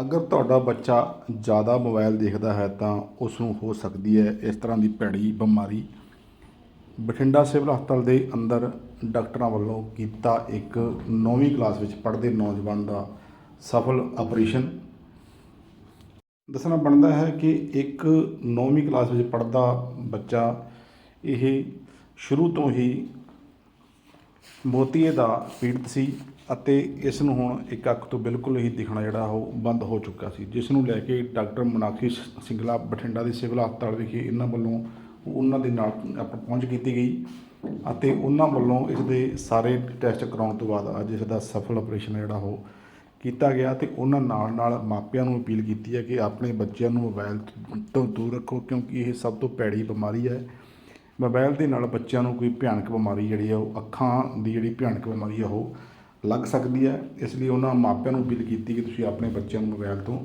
ਅਗਰ ਤੁਹਾਡਾ ਬੱਚਾ ਜ਼ਿਆਦਾ ਮੋਬਾਈਲ ਦੇਖਦਾ ਹੈ ਤਾਂ ਉਸ ਨੂੰ ਹੋ ਸਕਦੀ ਹੈ ਇਸ ਤਰ੍ਹਾਂ ਦੀ ਭੈੜੀ ਬਿਮਾਰੀ। ਬਠਿੰਡਾ ਸਿਵਲ ਹਸਪਤਾਲ ਦੇ ਅੰਦਰ ਡਾਕਟਰਾਂ ਵੱਲੋਂ ਕੀਤਾ ਇੱਕ 9ਵੀਂ ਕਲਾਸ ਵਿੱਚ ਪੜ੍ਹਦੇ ਨੌਜਵਾਨ ਦਾ ਸਫਲ ਆਪਰੇਸ਼ਨ। ਦੱਸਣਾ ਬਣਦਾ ਹੈ ਕਿ ਇੱਕ 9ਵੀਂ ਕਲਾਸ ਵਿੱਚ ਪੜ੍ਹਦਾ ਬੱਚਾ ਇਹ ਸ਼ੁਰੂ ਤੋਂ ਹੀ ਮੋਤੀਏ ਦਾ ਪੀੜਤ ਸੀ। ਅਤੇ ਇਸ ਨੂੰ ਹੁਣ ਇੱਕ ਅੱਖ ਤੋਂ ਬਿਲਕੁਲ ਹੀ ਦਿਖਣਾ ਜਿਹੜਾ ਉਹ ਬੰਦ ਹੋ ਚੁੱਕਾ ਸੀ, ਜਿਸ ਨੂੰ ਲੈ ਕੇ ਡਾਕਟਰ ਮਨਾਖੀ ਸਿੰਗਲਾ ਬਠਿੰਡਾ ਦੇ ਸਿਵਲ ਹਸਪਤਾਲ ਵਿਖੇ ਇਹਨਾਂ ਵੱਲੋਂ ਉਹਨਾਂ ਦੇ ਨਾਲ ਆਪ- ਪਹੁੰਚ ਕੀਤੀ ਗਈ ਅਤੇ ਉਹਨਾਂ ਵੱਲੋਂ ਇਸ ਦੇ ਸਾਰੇ ਟੈਸਟ ਕਰਾਉਣ ਤੋਂ ਬਾਅਦ ਅੱਜ ਇਸ ਦਾ ਸਫਲ ਆਪਰੇਸ਼ਨ ਜਿਹੜਾ ਉਹ ਕੀਤਾ ਗਿਆ ਤੇ ਉਹਨਾਂ ਨਾਲ ਨਾਲ ਮਾਪਿਆਂ ਨੂੰ ਅਪੀਲ ਕੀਤੀ ਹੈ ਕਿ ਆਪਣੇ ਬੱਚਿਆਂ ਨੂੰ ਮੋਬਾਈਲ ਤੋਂ ਦੂਰ ਰੱਖੋ, ਕਿਉਂਕਿ ਇਹ ਸਭ ਤੋਂ ਭੈੜੀ ਬਿਮਾਰੀ ਹੈ। ਮੋਬਾਈਲ ਦੇ ਨਾਲ ਬੱਚਿਆਂ ਨੂੰ ਕੋਈ ਭਿਆਨਕ ਬਿਮਾਰੀ ਜਿਹੜੀ ਆ ਉਹ ਅੱਖਾਂ ਦੀ ਜਿਹੜੀ ਭਿਆਨਕ ਬਿਮਾਰੀ ਆ ਉਹ ਲੱਗ ਸਕਦੀ ਹੈ। ਇਸ ਲਈ ਉਹਨਾਂ ਮਾਪਿਆਂ ਨੂੰ ਅਪੀਲ ਕੀਤੀ ਕਿ ਤੁਸੀਂ ਆਪਣੇ ਬੱਚਿਆਂ ਨੂੰ ਮੋਬਾਈਲ ਤੋਂ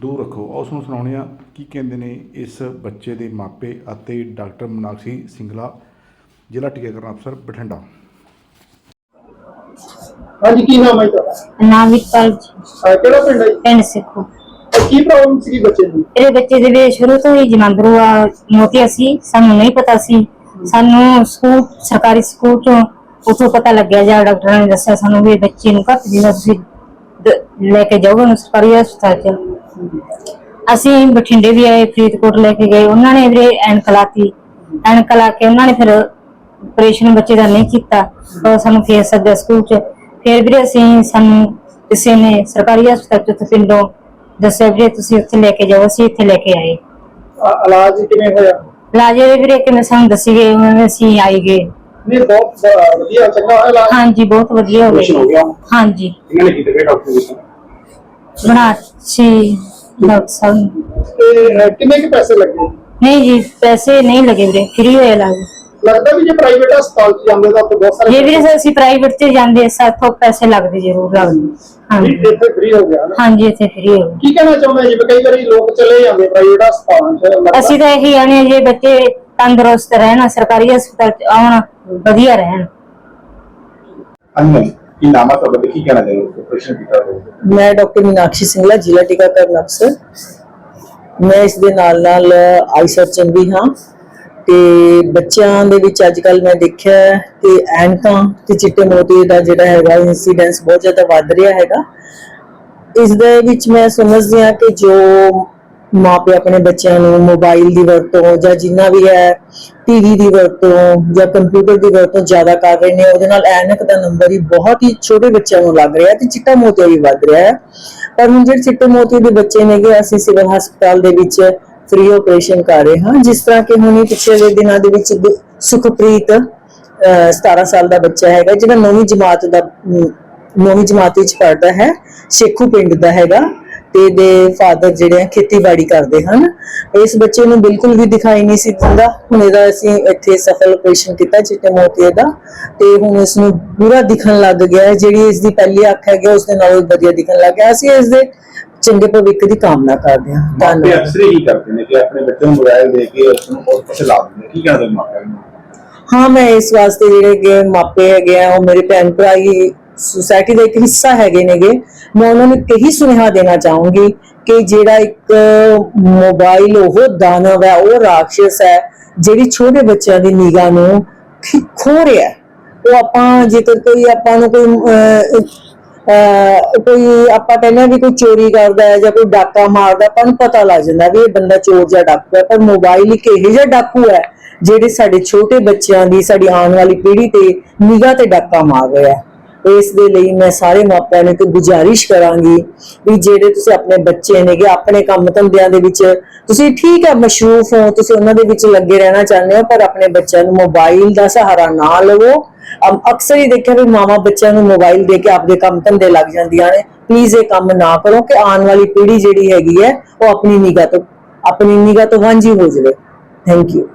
ਦੂਰ ਰੱਖੋ। ਉਸ ਨੂੰ ਸੁਣਾਉਂਦੇ ਹਾਂ ਕੀ ਕਹਿੰਦੇ ਨੇ ਇਸ ਬੱਚੇ ਦੇ ਮਾਪੇ ਅਤੇ ਡਾਕਟਰ ਮਨਾਕਸ਼ੀ ਸਿੰਗਲਾ ਜ਼ਿਲ੍ਹਾ ਟੀਕਾਕਰਨ ਅਫਸਰ ਬਠਿੰਡਾ। ਹਾਂਜੀ ਕੀ ਨਾਮ ਹੈ ਤੁਹਾਡਾ? ਨਾਮ ਵਿਕਪਾਲ ਕਿਹੜਾ ਪਿੰਡ ਹੈ? ਪਿੰਡ ਸਿੱਖੋ। ਕੀ ਪ੍ਰੋਬਲਮ ਸੀ ਬੱਚੇ ਨੂੰ ਮੇਰੇ ਬੱਚੇ ਦੇ ਵੀ ਸ਼ੁਰੂ ਤੋਂ ਹੀ ਜਲੰਧਰੋਂ ਆ ਮੋਤੀਆ ਸੀ ਸਾਨੂੰ ਨਹੀਂ ਪਤਾ ਸੀ। ਸਾਨੂੰ ਸਕੂਲ ਸਰਕਾਰੀ ਸਕੂਲ ਚੋਂ ਉਥੋਂ ਪਤਾ ਲੱਗਿਆ ਜਾਂ ਡਾਕਟਰਾਂ ਨੇ ਦੱਸਿਆ ਸਾਨੂੰ ਵੀ ਬੱਚੇ ਨੂੰ ਘੱਟ ਦਿਨਾਂ ਤੁਸੀਂ ਦ- ਲੈ ਕੇ ਜਾਓਗੇ ਉਹਨੂੰ ਸਰਕਾਰੀ ਹਸਪਤਾਲ ਚ। ਅਸੀਂ ਬਠਿੰਡੇ ਵੀ ਆਏ ਫਰੀਦਕੋਟ ਲੈ ਕੇ ਗਏ। ਉਹਨਾਂ ਨੇ ਵੀਰੇ ਐਨਕ ਲਾਤੀ ਐਨਕ ਲਾ ਕੇ ਉਹਨਾਂ ਨੇ ਫਿਰ ਆਪਰੇਸ਼ਨ ਬੱਚੇ ਦਾ ਨਹੀਂ ਕੀਤਾ। ਉਹ ਸਾਨੂੰ ਫੇਰ ਸੱਦਿਆ ਸਕੂਲ ਚ। ਫਿਰ ਵੀਰੇ ਅਸੀਂ ਸਾਨੂੰ ਕਿਸੇ ਨੇ ਸਰਕਾਰੀ ਹਸਪਤਾਲ ਚ ਪਿੰਡੋਂ ਦੱਸਿਆ ਵੀਰੇ ਤੁਸੀਂ ਉੱਥੇ ਲੈ ਕੇ ਜਾਓ ਅਸੀਂ ਇੱਥੇ ਲੈ ਕੇ ਆਏ। ਅਹ ਇਲਾਜ ਕਿਵੇਂ ਹੋਇਆ? ਇਲਾਜ ਦੇ ਵੀਰੇ ਕਿਵੇਂ ਸਾਨੂੰ ਦੱਸੀ ਗਏ ਉਵੇਂ ਅਸੀਂ ਆਈ ਗਏ। ਨਹੀਂ ਬਹੁਤ ਅਹ ਵਧੀਆ ਚੰਗਾ ਹੋਇਆ ਇਲਾਜ? ਹਾਂਜੀ ਬਹੁਤ ਵਧੀਆ ਹੋ Operation ਹੋ ਗਿਆ? ਗਿਆ? ਹਾਂਜੀ ਇਹਨਾਂ ਨੇ ਡਾਕਟਰ ਜੀ? ਬਣਾ ਸੀ ਡਾਕਟਰ ਸਾਹਿਬ। ਨੇ। ਤੇ ਅਹ ਕਿੰਨੇ ਕੁ ਪੈਸੇ ਲੱਗੇ? ਨਹੀਂ ਜੀ ਪੈਸੇ ਨਹੀਂ ਲੱਗੇ ਵੀਰੇ ਫ੍ਰੀ ਹੋਇਆ ਇਲਾਜ। ਲੱਗਦਾ ਵੀ ਜੇ ਪ੍ਰਾਈਵੇਟ ਹਸਪਤਾਲ ਚ ਜਾਂਦੇ ਤਾਂ ਉੱਥੇ ਬਹੁਤ ਸਾਰੇ ਜੇ ਵੀਰੇ ਅਸੀਂ ਪ੍ਰਾਈਵੇਟ ਤੇ ਜਾਂਦੇ ਸਾਥੋਂ ਪੈਸੇ ਲੱਗਦੇ ਜ਼ਰੂਰ ਲੱਗਦੇ। ਹਾਂਜੀ। ਵੀ ਇੱਥੇ ਫ੍ਰੀ ਹੋ ਗਿਆ ਨਾ। ਹਾਂਜੀ ਇੱਥੇ ਫ੍ਰੀ ਹੋ ਗਿਆ। ਕੀ ਕਹਿਣਾ ਚਾਹੁੰਦੇ ਜੀ? ਵੀ ਕਈ ਵਾਰੀ ਲੋਕ ਚਲੇ ਜਾਂਦੇ ਪ੍ਰਾਈਵੇਟ ਹਸਪਤਾਲਾਂ ਚ ਲੱਗਦਾ- ਅਸੀਂ ਤਾਂ ਇਹੀ ਆਣੇ ਜੇ ਬੱਚੇ ਤੰਦਰੁਸਤ ਰਹਿਣ ਸਰਕਾਰੀ ਹਸਪਤਾਲ ਚ ਆਉਣ ਵਧੀਆ ਰਹਿਣ। ਹਾਂਜੀ ਕੀ ਨਾਮ ਤੁਹਾਡਾ ਤੇ ਕੀ ਕਹਿਣਾ ਚਾਹੁੰਦੇ ਹੋ ਪ੍ਰਸ਼ਨ ਕੀਤਾ ਹੋਵੇ ਮੈਂ ਡਾਕਟਰ ਮੀਨਾਕਸ਼ੀ ਸਿੰਗਲਾ ਜ਼ਿਲ੍ਹਾ ਟੀਕਾਕਰਨ ਅਫਸਰ। ਮੈਂ ਇਸ ਦੇ ਨਾਲ ਨਾਲ ਆਈ ਸਰਜਨ ਵੀ ਹਾਂ। ਤੇ ਬੱਚਿਆਂ ਦੇ ਵਿੱਚ ਅੱਜ ਕੱਲ ਮੈਂ ਦੇਖਿਆ ਹੈ ਕਿ ਐਨਕਾਂ ਤੇ ਚਿੱਟੇ ਮੋਤੀ ਦਾ ਜਿਹੜਾ ਹੈਗਾ ਇਨਸੀਡੈਂਸ ਬਹੁਤ ਜ਼ਿਆਦਾ ਵੱਧ ਰਿਹਾ ਹੈਗਾ। ਇਸ ਦੇ ਵਿੱਚ ਮੈਂ ਸਮਝਦੀ ਹਾਂ ਕਿ ਜੋ ਮਾਪੇ ਆਪਣੇ ਬੱਚਿਆਂ ਨੂੰ ਮੋਬਾਈਲ ਦੀ ਵਰਤੋਂ ਜਾਂ ਜਿੰਨਾ ਵੀ ਹੈ ਟੀਵੀ ਦੀ ਵਰਤੋਂ ਜਾਂ ਕੰਪਿਊਟਰ ਦੀ ਵਰਤੋਂ ਜ਼ਿਆਦਾ ਕਰ ਰਹੇ ਨੇ ਉਹਦੇ ਨਾਲ ਐਨਕ ਦਾ ਨੰਬਰ ਹੀ ਬਹੁਤ ਹੀ ਛੋਟੇ ਬੱਚਿਆਂ ਨੂੰ ਲੱਗ ਰਿਹਾ ਤੇ ਚਿੱਟਾ ਮੋਤੀਆ ਵੀ ਵੱਧ ਰਿਹਾ ਹੈ। ਪਰ ਹੁਣ ਜਿਹੜੇ ਚਿੱਟੇ ਮੋਤੀ ਦੇ ਬੱਚੇ ਨੇਗੇ ਅਸੀਂ ਸਿਵਲ ਹਸਪਤਾਲ ਦੇ ਵਿੱਚ ਫ੍ਰੀ ਆਪਰੇਸ਼ਨ ਕਰ ਰਹੇ ਹਾਂ। ਜਿਸ ਤਰ੍ਹਾਂ ਕਿ ਹੁਣੀ ਪਿਛਲੇ ਦਿਨਾਂ ਦੇ ਵਿੱਚ ਸੁਖਪ੍ਰੀਤ ਅਹ 17 ਸਾਲ ਦਾ ਬੱਚਾ ਹੈਗਾ ਜਿਹੜਾ ਨੌਵੀਂ ਜਮਾਤ ਦਾ ਅਮ, ਨੌਵੀਂ ਜਮਾਤ ਵਿੱਚ ਪੜ੍ਹਦਾ ਹੈ ਸ਼ੇਖੂ ਪਿੰਡ ਦਾ ਹੈਗਾ। ਤੇ ਦੇ ਫਾਦਰ ਜਿਹੜੇ ਆ ਖੇਤੀਬਾੜੀ ਕਰਦੇ ਹਨ। ਇਸ ਬੱਚੇ ਨੂੰ ਬਿਲਕੁਲ ਵੀ ਦਿਖਾਈ ਨਹੀਂ ਸੀ ਦਿੰਦਾ। ਹੁਣ ਇਹਦਾ ਅਸੀਂ ਇੱਥੇ ਸਫਲ ਆਪਰੇਸ਼ਨ ਕੀਤਾ ਚਿੱਟੇ ਮੋਤੀਏ ਦਾ ਤੇ ਹੁਣ ਇਸ ਨੂੰ ਪੂਰਾ ਦਿਖਣ ਲੱਗ ਗਿਆ। ਹੈ ਜਿਹੜੀ ਇਸ ਦੀ ਪਹਿਲੀ ਅੱਖ ਹੈਗੀ ਉਸ ਦੇ ਨਾਲੋਂ ਵਧੀਆ ਦਿਖਣ ਲੱਗ ਗਿਆ। ਅਸੀਂ ਇਸ ਦੇ ਚੰਗੇ ਭਵਿੱਖ ਦੀ ਕਾਮਨਾ ਕਰਦੇ ਹਾਂ। ਮਾਪੇ ਧੰਨਵਾਦ। ਅਕਸਰ ਹੀ ਕਰਦੇ ਨੇ ਕਿ ਆਪਣੇ ਬੱਚੇ ਨੂੰ ਮੋਬਾਈਲ ਦੇ ਕੇ ਉਸ ਨੂੰ ਉਸ ਪਾਸੇ ਲਾ ਦਿੰਦੇ। ਕੀ ਕਹਿਣਾ ਚਾਹੁੰਦੇ ਮਾਪਿਆਂ ਨੂੰ ਹਾਂ ਮੈਂ ਇਸ ਵਾਸਤੇ ਜਿਹੜੇ ਮਾਪੇ ਹੈਗੇ ਆ ਉਹ ਮੇਰੇ ਭੈਣ ਭਰਾ ਹੀ ਸੁਸਾਇਟੀ ਦਾ ਇੱਕ ਹਿੱਸਾ ਹੈਗੇ ਨੇਗੇ। ਮੈਂ ਉਹਨਾਂ ਨੂੰ ਇਹੀ ਸੁਨੇਹਾ ਦੇਣਾ ਚਾਹੂੰਗੀ ਕਿ ਜਿਹੜਾ ਇੱਕ ਮੋਬਾਈਲ ਉਹ ਦਾਨਵ ਹੈ ਉਹ ਰਾਖਸ਼ ਹੈ ਜਿਹੜੀ ਛੋਟੇ ਬੱਚਿਆਂ ਦੀ ਨਿਗਾਹ ਨੂੰ ਖੋ ਰਿਹਾ ਉਹ ਆਪਾਂ ਜੇਕਰ ਕੋਈ ਆਪਾਂ ਨੂੰ ਕੋਈ ਅਹ, ਕੋਈ ਆਪਾਂ ਕਹਿੰਦੇ ਹਾਂ ਵੀ ਕੋਈ ਚੋਰੀ ਕਰਦਾ ਹੈ ਜਾਂ ਕੋਈ ਡਾਕਾ ਮਾਰਦਾ ਆਪਾਂ ਨੂੰ ਪਤਾ ਲੱਗ ਜਾਂਦਾ ਵੀ ਇਹ ਬੰਦਾ ਚੋਰ ਜਾਂ ਡਾਕੂ ਹੈ। ਪਰ ਮੋਬਾਈਲ ਇੱਕ ਇਹੋ ਜਿਹਾ ਡਾਕੂ ਹੈ ਜਿਹੜੇ ਸਾਡੇ ਛੋਟੇ ਬੱਚਿਆਂ ਦੀ ਸਾਡੀ ਆਉਣ ਵਾਲੀ ਪੀੜ੍ਹੀ ਤੇ ਨਿਗਾਹ ਤੇ ਡਾਕਾ ਮਾਰ ਰਿਹਾ ਹੈ। ਇਸ ਦੇ ਲਈ ਮੈਂ ਸਾਰੇ ਮਾਪਿਆਂ ਨੂੰ ਤੇ ਗੁਜ਼ਾਰਿਸ਼ ਕਰਾਂਗੀ ਵੀ ਜਿਹੜੇ ਤੁਸੀਂ ਆਪਣੇ ਬੱਚੇ ਨੇਗੇ, ਆਪਣੇ ਕੰਮ ਧੰਦਿਆਂ ਦੇ ਵਿੱਚ ਤੁਸੀਂ ਠੀਕ ਹੈ ਮਸ਼ਰੂਫ ਹੋ, ਤੁਸੀਂ ਉਹਨਾਂ ਦੇ ਵਿੱਚ ਲੱਗੇ ਰਹਿਣਾ ਚਾਹੁੰਦੇ ਹੋ, ਪਰ ਆਪਣੇ ਬੱਚਿਆਂ ਨੂੰ ਮੋਬਾਈਲ ਦਾ ਸਹਾਰਾ ਨਾ ਲਵੋ। ਅਕਸਰ ਹੀ ਦੇਖਿਆ ਵੀ ਮਾਵਾ ਬੱਚਿਆਂ ਨੂੰ ਮੋਬਾਈਲ ਦੇ ਕੇ ਆਪਦੇ ਕੰਮ ਧੰਦੇ ਲੱਗ ਜਾਂਦੀਆਂ ਨੇ। ਪਲੀਜ਼ ਇਹ ਕੰਮ ਨਾ ਕਰੋ ਕਿ ਆਉਣ ਵਾਲੀ ਪੀੜ੍ਹੀ ਜਿਹੜੀ ਹੈਗੀ ਹੈ, ਉਹ ਆਪਣੀ ਨਿਗਾਹ ਤੋਂ, ਆਪਣੀ ਨਿਗਾਹ ਤੋਂ ਵਾਂਝੀ ਹੋ ਜਾਵੇ। Thank you